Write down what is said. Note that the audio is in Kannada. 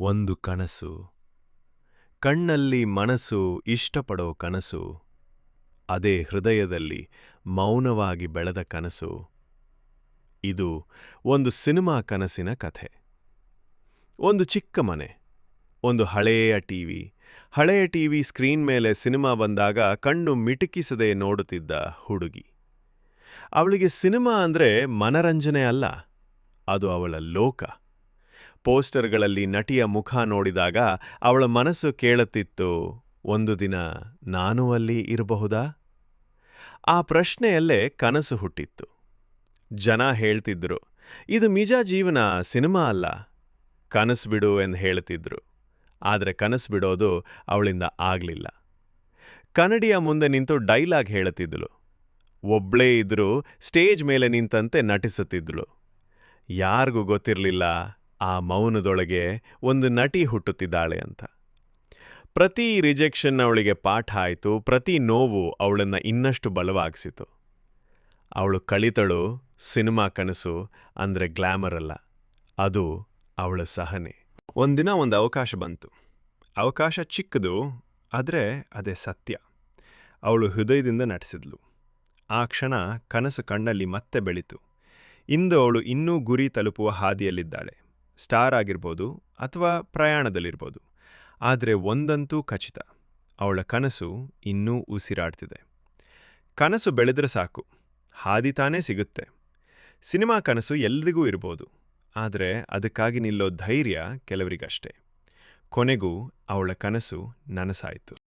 ಒಂದು ಕನಸು. ಕಣ್ಣಲ್ಲಿ ಮನಸ್ಸು ಇಷ್ಟಪಡೋ ಕನಸು. ಅದೇ ಹೃದಯದಲ್ಲಿ ಮೌನವಾಗಿ ಬೆಳೆದ ಕನಸು. ಇದು ಒಂದು ಸಿನಿಮಾ ಕನಸಿನ ಕಥೆ. ಒಂದು ಚಿಕ್ಕ ಮನೆ, ಒಂದು ಹಳೆಯ ಟಿವಿ ಹಳೆಯ ಟಿವಿ ಸ್ಕ್ರೀನ್ ಮೇಲೆ ಸಿನಿಮಾ ಬಂದಾಗ ಕಣ್ಣು ಮಿಟುಕಿಸದೆ ನೋಡುತ್ತಿದ್ದ ಹುಡುಗಿ. ಅವಳಿಗೆ ಸಿನಿಮಾ ಅಂದರೆ ಮನರಂಜನೆ ಅಲ್ಲ, ಅದು ಅವಳ ಲೋಕ. ಪೋಸ್ಟರ್ಗಳಲ್ಲಿ ನಟಿಯ ಮುಖ ನೋಡಿದಾಗ ಅವಳ ಮನಸ್ಸು ಕೇಳುತ್ತಿತ್ತು, ಒಂದು ದಿನ ನಾನೂ ಅಲ್ಲಿ ಇರಬಹುದಾ? ಆ ಪ್ರಶ್ನೆಯಲ್ಲೇ ಕನಸು ಹುಟ್ಟಿತ್ತು. ಜನ ಹೇಳ್ತಿದ್ರು, ಇದು ನಿಜ ಜೀವನ, ಸಿನಿಮಾ ಅಲ್ಲ. ಕನಸು ಬಿಡು ಎಂದು ಹೇಳ್ತಿದ್ರು ಆದರೆ ಕನಸು ಬಿಡೋದು ಅವಳಿಂದ ಆಗಲಿಲ್ಲ. ಕನ್ನಡಿಯ ಮುಂದೆ ನಿಂತು ಡೈಲಾಗ್ ಹೇಳುತ್ತಿದ್ದಳು ಒಬ್ಳೇ ಇದ್ರೂ ಸ್ಟೇಜ್ ಮೇಲೆ ನಿಂತಂತೆ ನಟಿಸುತ್ತಿದ್ದಳು ಯಾರಿಗೂ ಗೊತ್ತಿರಲಿಲ್ಲ ಆ ಮೌನದೊಳಗೆ ಒಂದು ನಟಿ ಹುಟ್ಟುತ್ತಿದ್ದಾಳೆ ಅಂತ. ಪ್ರತಿ ರಿಜೆಕ್ಷನ್ ಅವಳಿಗೆ ಪಾಠ ಆಯಿತು, ಪ್ರತಿ ನೋವು ಅವಳನ್ನು ಇನ್ನಷ್ಟು ಬಲವಾಗಿಸಿತು. ಅವಳು ಕಳಿತಳು, ಸಿನಿಮಾ ಕನಸು ಅಂದರೆ ಗ್ಲ್ಯಾಮರ್ ಅಲ್ಲ, ಅದು ಅವಳ ಸಹನೆ. ಒಂದಿನ ಒಂದು ಅವಕಾಶ ಬಂತು. ಅವಕಾಶ ಚಿಕ್ಕದು, ಆದರೆ ಅದೇ ಸತ್ಯ. ಅವಳು ಹೃದಯದಿಂದ ನಟಿಸಿದ್ಲು. ಆ ಕ್ಷಣ ಕನಸು ಕಣ್ಣಲ್ಲಿ ಮತ್ತೆ ಬೆಳೀತು. ಇಂದು ಅವಳು ಇನ್ನೂ ಗುರಿ ತಲುಪುವ ಹಾದಿಯಲ್ಲಿದ್ದಾಳೆ. ಸ್ಟಾರ್ ಆಗಿರ್ಬೋದು ಅಥವಾ ಪ್ರಯಾಣದಲ್ಲಿರ್ಬೋದು. ಆದರೆ ಒಂದಂತೂ ಖಚಿತ. ಅವಳ ಕನಸು ಇನ್ನೂ ಉಸಿರಾಡ್ತಿದೆ. ಕನಸು ಬೆಳೆದ್ರೆ ಸಾಕು. ಹಾದಿ ತಾನೇ ಸಿಗುತ್ತೆ. ಸಿನಿಮಾ ಕನಸು ಎಲ್ರಿಗೂ ಇರ್ಬೋದು. ಆದರೆ ಅದಕ್ಕಾಗಿ ನಿಲ್ಲೋ ಧೈರ್ಯ ಕೆಲವರಿಗಷ್ಟೇ. ಕೊನೆಗೂ ಅವಳ ಕನಸು ನನಸಾಯಿತು.